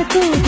နှ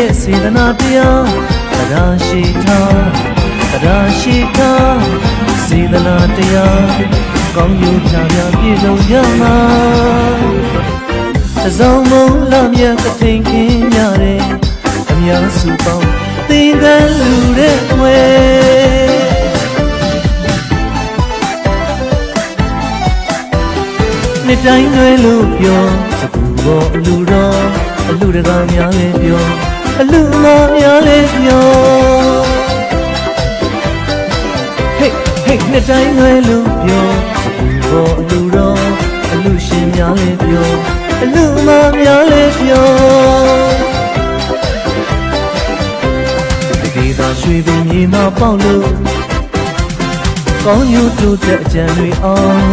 ရဲ့စေတနာတရားတရားရှိထားတရားရှိထားစေတနာတရားကောင်းကျိုးဖြာဖြာပြည့်စုံကြမှာသဇောင်းမုံလာမြတ်ကထိန်ခင်းကြတယ်အများစုပေါင်းသင်္ကန်းလူတဲ့ွယ်နှစ်တိုင်းတွေလို့ပြောစကူပေါ်အလူတော်အလူတကာများလည်းပြော အလူမများလည်းပြောဟေးဟေးနှစ်တိုင်းလွယ်လို့ပြောစကူပေါ်အလူတော်အလူရှင်များလည်းပြောအလူမများလည်းပြောတကယ်သာရွှေပင်မြေမှာပေါက်လို့ကောင်းယူတို့တဲ့အကြံတွေအောင်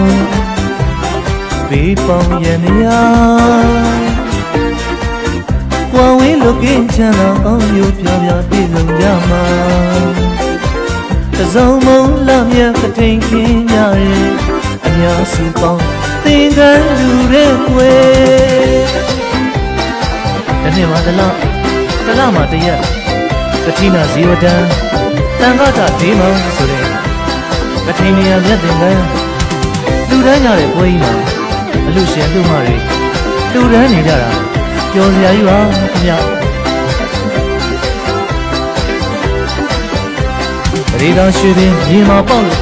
ဘေးပေါင်းရနေရ ကွာဝေးလုကင်းချမ်းသာကောင်းယူပြပြပြည့်စုံကြမှာတစုံမုံလာမြတ်ကထိန်ခင်းကြရဲ့အများစုပေါင်းသင်္ကန်းလူတဲ့ွယ်တစ်နှစ်မှာတစ်လတစ်လမှာတစ်ရက်ကတိနာဇီဝတန်တန်ခါတာဒေးမဆိုတဲ့ကထိန်နေရမြတ်သင်္ကန်းလူတန်းကြတဲ့ပွဲကြီးမှာအလူရှင်လူမတွေလူတန်းနေကြတာ ပျော်စရာကြီးပါခင်ဗျပရိသောရွှေပင်မြေမှာပေါက်လို့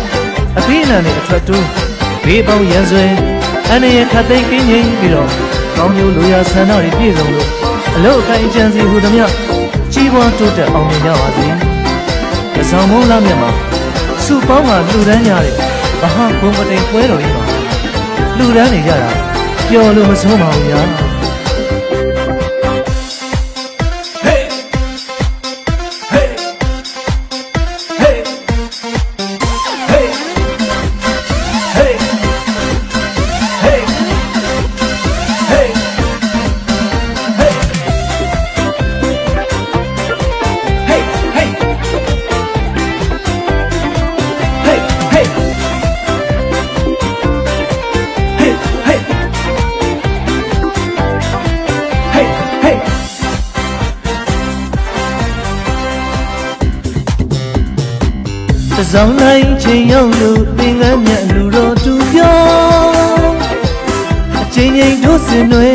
အဖိအနံနဲ့အထွက်တိုးဘေးပေါင်းရန်ဆွဲအနေရခတ်သိမ်းကင်းငိမ့်ပြီးတော့ကောင်းကျိုးလိုရာဆန္ဒတွေပြည့်စုံလို့အလုတ်အကိုင်းအကျန်းစီဟူသည်မြကြီးပွားတိုးတက်အောင်မြင်ကြပါစေ။ကဆောင်မုံလာမြတ်မှာစုပေါင်းကလူတန်းကြတဲ့မဟာဘုံပတိန်ပွဲတော်ကြီးမှာလူတန်းနေကြတာပျော်လို့မဆုံးပါဘူးညာ။ စောင်းတိုင်းချိန်ရောက်လို့သင်္ကန်းမြတ်လူတော်သူပြောအချိန်ချင်းတို့စင်တွေ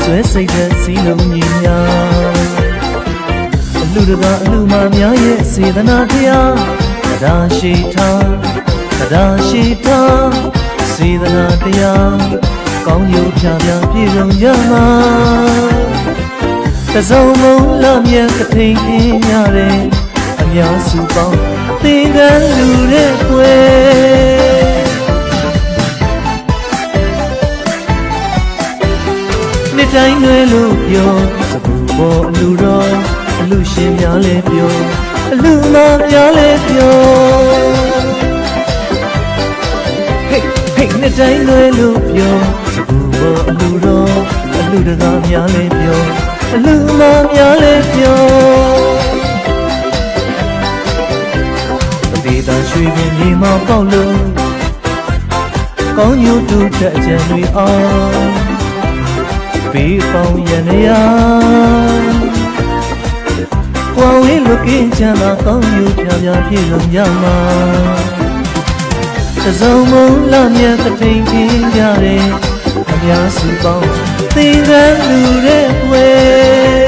ဆွဲစိတ်တဲ့စီလုံးညီညာအလူတကာအလူမများရဲ့စေတနာတရားတရားရှိထားတရားရှိထားစေတနာတရားကောင်းကျိုးဖြာဖြာပြည့်စုံကြမှာတစုံမုံလမြတ်ကထိန်ခင်းရတဲ့အများစုပေါင်း သင်္ကန်းလူတဲ့ွယ်နှစ်တိုင်းတွေလို့ပြောစပူပေါ်အလူတော်အလူရှင်များလဲပြောအလူမများလဲပြော Hey, hey, နှစ်တိုင်းလွယ်လို့ပြောစပူပေါ်အလူတော်အလူတကားများလဲပြောအလူမများလဲပြော တိတရွှေပင်မြေမောင်ပေါက်လို့ကောင်းညို့တူတဲ့အကြံတွေအောင်ဘေးပေါင်းရန်ရာကွာဝေးလူကင်းချမ်းသာကောင်းညို့ဖြာဖြာပြည့်စုံကြမှာတစုံမုံလမြတ်ကတိန်ပြင်းကြတယ်အများစုပေါင်းသင်္ကန်းလူတဲ့ွယ်